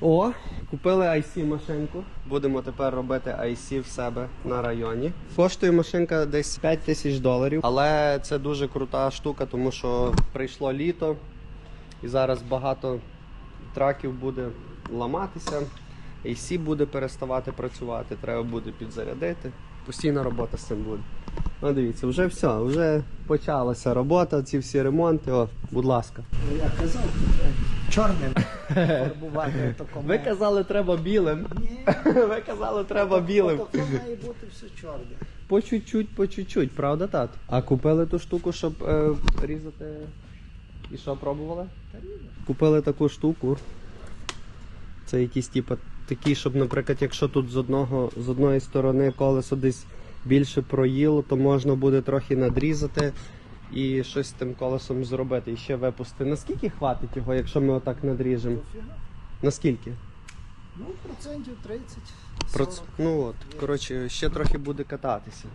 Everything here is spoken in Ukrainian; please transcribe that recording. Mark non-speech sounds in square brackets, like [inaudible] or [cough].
О, купили IC машинку. Будемо тепер робити IC в себе на районі. Коштує машинка десь 5 тисяч доларів, але це дуже крута штука, тому що прийшло літо і зараз багато траків буде ламатися. AC буде переставати працювати, треба буде підзарядити. Постійна робота з цим буде. Ну, дивіться, вже все, вже почалася робота, ці всі ремонти. О, будь ласка. Ну, Я казав, чорним фарбувати такому. Ви казали, треба білим. Ні, [laughs] Ви казали, треба білим. то має бути все чорне. По чуть-чуть, по чуть-чуть, правда, тат? А купили ту штуку, щоб е, різати. І що пробували? Та. Купили таку штуку. Це якісь типу такі, щоб, наприклад, якщо тут з одного з одної сторони колесо десь більше проїло, то можна буде трохи надрізати і щось з тим колесом зробити. І ще випусти. Наскільки хватить його, якщо ми отак надріжемо? Наскільки? Ну, процентів 30. 40. Проц... Ну от, коротше, ще трохи буде кататися.